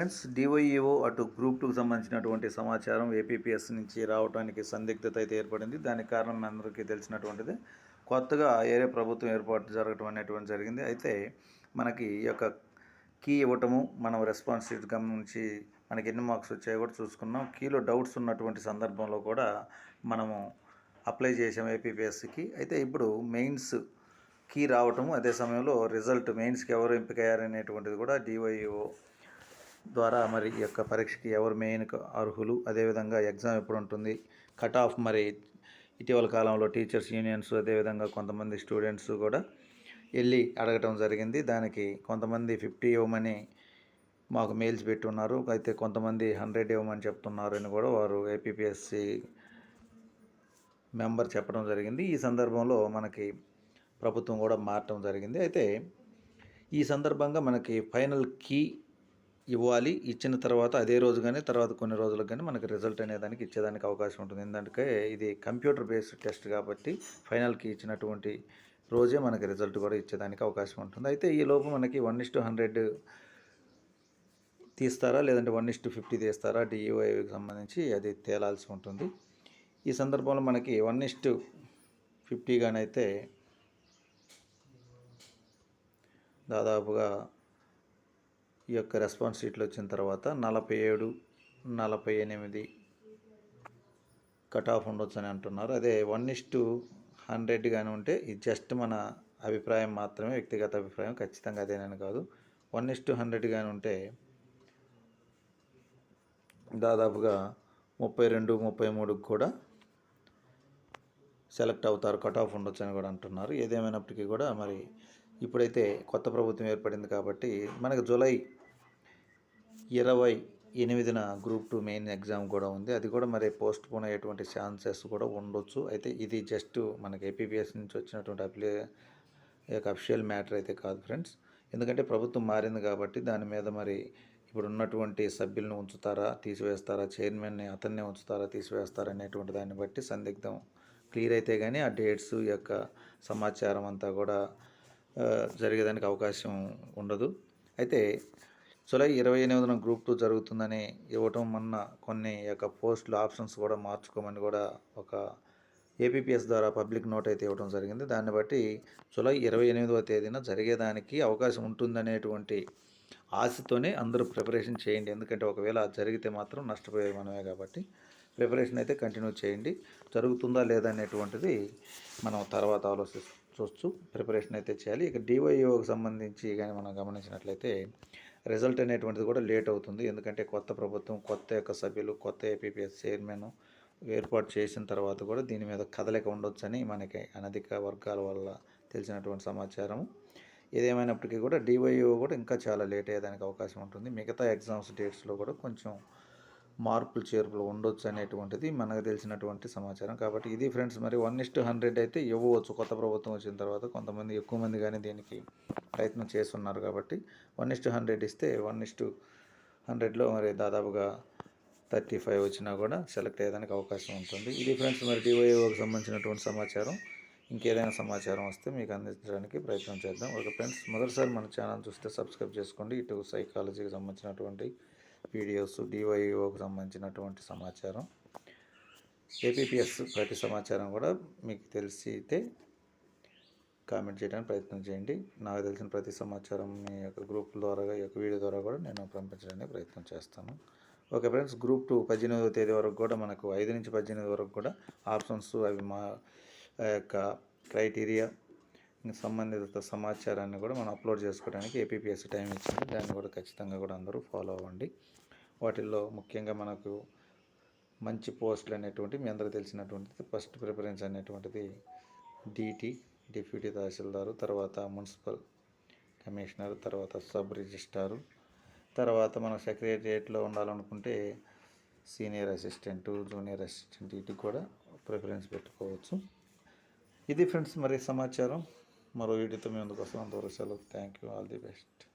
Friends DyEO అటు group సంబంధించినటువంటి సమాచారం ఏపీపీఎస్ నుంచి రావడానికి సందిగ్ధత అయితే ఏర్పడింది. దానికి కారణం అందరికీ తెలిసినటువంటిది. కొత్తగా ఏరే ప్రభుత్వం ఏర్పాటు జరగటం అనేటువంటి జరిగింది. అయితే మనకి ఈ యొక్క కీ ఇవ్వటము మనం రెస్పాన్స్ షీట్ గమనించి మనకి ఎన్ని మార్క్స్ వచ్చాయో కూడా చూసుకున్నాం. కీలో డౌట్స్ ఉన్నటువంటి సందర్భంలో కూడా మనము అప్లై చేసాం ఏపీపీఎస్సికి అయితే ఇప్పుడు మెయిన్స్ కీ రావటము అదే సమయంలో రిజల్ట్ మెయిన్స్కి ఎవరు ఎంపికయ్యారనేటువంటిది కూడా డివైఓ ద్వారా మరి ఈ యొక్క పరీక్షకి ఎవరు మెయిన్ అర్హులు అదేవిధంగా ఎగ్జామ్ ఎప్పుడు ఉంటుంది కట్ ఆఫ్ మరి ఇటీవల కాలంలో టీచర్స్ యూనియన్స్ అదేవిధంగా కొంతమంది స్టూడెంట్స్ కూడా వెళ్ళి అడగటం జరిగింది. దానికి కొంతమంది ఫిఫ్టీ ఇవ్వమని మాకు మెయిల్స్ పెట్టున్నారు. అయితే కొంతమంది హండ్రెడ్ ఇవ్వమని చెప్తున్నారు అని కూడా వారు ఏపీపీఎస్సి మెంబర్ చెప్పడం జరిగింది. ఈ సందర్భంలో మనకి ప్రభుత్వం కూడా మారటం జరిగింది. అయితే ఈ సందర్భంగా మనకి ఫైనల్ కీ ఇవ్వాలి. ఇచ్చిన తర్వాత అదే రోజు కానీ తర్వాత కొన్ని రోజులకు కానీ మనకి రిజల్ట్ అనేదానికి ఇచ్చేదానికి అవకాశం ఉంటుంది. ఎందుకంటే ఇది కంప్యూటర్ బేస్డ్ టెస్ట్ కాబట్టి ఫైనల్కి ఇచ్చినటువంటి రోజే మనకి రిజల్ట్ కూడా ఇచ్చేదానికి అవకాశం ఉంటుంది. అయితే ఈ లోపు మనకి వన్ ఇస్ టు హండ్రెడ్ తీస్తారా? లేదంటే వన్ ఇస్ టు ఫిఫ్టీ తీస్తారా? డిఈఓఐకి సంబంధించి అది తేలాల్సి ఉంటుంది. ఈ సందర్భంలో మనకి వన్ ఇస్ టు ఫిఫ్టీగానైతే దాదాపుగా ఈ యొక్క రెస్పాన్స్ షీట్లు వచ్చిన తర్వాత నలభై ఏడు నలభై ఎనిమిది కట్ ఆఫ్ ఉండొచ్చు అని అంటున్నారు. అదే వన్ ఇస్ టు హండ్రెడ్ కానీ ఉంటే ఇది జస్ట్ మన అభిప్రాయం మాత్రమే వ్యక్తిగత అభిప్రాయం ఖచ్చితంగా అదేనని కాదు. వన్ ఇస్ టు హండ్రెడ్ కానీ ఉంటే దాదాపుగా ముప్పై రెండు ముప్పై మూడుకి కూడా సెలెక్ట్ అవుతారు కట్ ఆఫ్ ఉండొచ్చు అని కూడా అంటున్నారు. ఏదేమైనప్పటికీ కూడా మరి ఇప్పుడైతే కొత్త ప్రభుత్వం ఏర్పడింది కాబట్టి మనకు జూలై ఇరవై ఎనిమిదిన గ్రూప్ టూ మెయిన్ ఎగ్జామ్ కూడా ఉంది. అది కూడా మరి పోస్ట్ పోన్ అయ్యేటువంటి ఛాన్సెస్ కూడా ఉండొచ్చు. అయితే ఇది జస్ట్ మనకి ఏపీపీఎస్ నుంచి వచ్చినటువంటి అప్లై యొక్క అఫిషియల్ మ్యాటర్ అయితే కాదు ఫ్రెండ్స్. ఎందుకంటే ప్రభుత్వం మారింది కాబట్టి దాని మీద మరి ఇప్పుడు ఉన్నటువంటి సభ్యులను ఉంచుతారా తీసివేస్తారా చైర్మన్ని అతన్నే ఉంచుతారా తీసివేస్తారా అనేటువంటి దాన్ని బట్టి సందిగ్ధం క్లియర్ అయితే కానీ ఆ డేట్స్ యొక్క సమాచారం అంతా కూడా జరిగేదానికి అవకాశం ఉండదు. అయితే జూలై ఇరవై ఎనిమిదిన గ్రూప్ టూ జరుగుతుందని ఇవ్వటం మొన్న కొన్ని యొక్క పోస్టులు ఆప్షన్స్ కూడా మార్చుకోమని కూడా ఒక ఏపీపీఎస్ ద్వారా పబ్లిక్ నోట్ అయితే ఇవ్వడం జరిగింది. దాన్ని బట్టి జూలై ఇరవై ఎనిమిదవ తేదీన జరిగేదానికి అవకాశం ఉంటుందనేటువంటి ఆశతోనే అందరూ ప్రిపరేషన్ చేయండి. ఎందుకంటే ఒకవేళ జరిగితే మాత్రం నష్టపోయే మనమే కాబట్టి ప్రిపరేషన్ అయితే కంటిన్యూ చేయండి. జరుగుతుందా లేదా అనేటువంటిది మనం తర్వాత ఆలోచిస్తాం. ఆలోచించవచ్చు ప్రిపరేషన్ అయితే చేయాలి. ఇక డివైఓకి సంబంధించి కానీ మనం గమనించినట్లయితే రిజల్ట్ అనేటువంటిది కూడా లేట్ అవుతుంది. ఎందుకంటే కొత్త ప్రభుత్వం కొత్త యొక్క సభ్యులు కొత్త ఏపీపీఎస్ చైర్మన్ ఏర్పాటు చేసిన తర్వాత కూడా దీని మీద కదలిక ఉండొచ్చని మనకి అనధిక వర్గాల వల్ల తెలిసినటువంటి సమాచారం ఏదేమైనప్పటికీ కూడా డివైఓ కూడా ఇంకా చాలా లేట్ అయ్యేదానికి అవకాశం ఉంటుంది. మిగతా ఎగ్జామ్స్ డేట్స్లో కూడా కొంచెం మార్పులు చేర్పులు ఉండొచ్చు అనేటువంటిది మనకు తెలిసినటువంటి సమాచారం. కాబట్టి ఇది ఫ్రెండ్స్ మరి వన్ ఇస్ టు హండ్రెడ్ అయితే ఇవ్వవచ్చు. కొత్త ప్రభుత్వం వచ్చిన తర్వాత కొంతమంది ఎక్కువ మంది కానీ దీనికి ప్రయత్నం చేస్తున్నారు కాబట్టి వన్ ఇస్ టు హండ్రెడ్ ఇస్తే వన్ ఇస్ టు హండ్రెడ్లో మరి దాదాపుగా థర్టీ ఫైవ్ వచ్చినా కూడా సెలెక్ట్ అయ్యేదానికి అవకాశం ఉంటుంది. ఇది ఫ్రెండ్స్ మరి డివైఓకి సంబంధించినటువంటి సమాచారం. ఇంకేదైనా సమాచారం వస్తే మీకు అందించడానికి ప్రయత్నం చేద్దాం. ఓకే ఫ్రెండ్స్ మొదటిసారి మన ఛానల్ చూస్తే సబ్స్క్రైబ్ చేసుకోండి. ఇటు సైకాలజీకి సంబంధించినటువంటి పీడిఎస్ డివైఓకు సంబంధించినటువంటి సమాచారం ఏపీపీఎస్ ప్రతి సమాచారం కూడా మీకు తెలిసితే కామెంట్ చేయడానికి ప్రయత్నం చేయండి. నాకు తెలిసిన ప్రతి సమాచారం మీ యొక్క గ్రూప్ ద్వారా ఈ యొక్క వీడియో ద్వారా కూడా నేను పంపించడానికి ప్రయత్నం చేస్తాను. ఓకే ఫ్రెండ్స్ గ్రూప్ టూ పద్దెనిమిదవ తేదీ వరకు కూడా మనకు ఐదు నుంచి పద్దెనిమిది వరకు కూడా ఆప్షన్స్ అవి మా యొక్క క్రైటీరియా సంబంధిత సమాచారాన్ని కూడా మనం అప్లోడ్ చేసుకోవడానికి ఏపీపీఎస్ టైం ఇచ్చింది. దాన్ని కూడా ఖచ్చితంగా కూడా అందరూ ఫాలో అవ్వండి. వాటిల్లో ముఖ్యంగా మనకు మంచి పోస్టులు అనేటువంటి మీ అందరూ తెలిసినటువంటిది ఫస్ట్ ప్రిఫరెన్స్ అనేటువంటిది డీటీ డిప్యూటీ తహసీల్దారు తర్వాత మున్సిపల్ కమిషనర్ తర్వాత సబ్ రిజిస్టారు. తర్వాత మనం సెక్రటరియట్లో ఉండాలనుకుంటే సీనియర్ అసిస్టెంట్ జూనియర్ అసిస్టెంట్ ఇటు కూడా ప్రిఫరెన్స్ పెట్టుకోవచ్చు. ఇది ఫ్రెండ్స్ మరి సమాచారం. మరో వీడియోతో మేము ముందుకు వస్తాం అంతవరకు సెలవు. Thank you all the best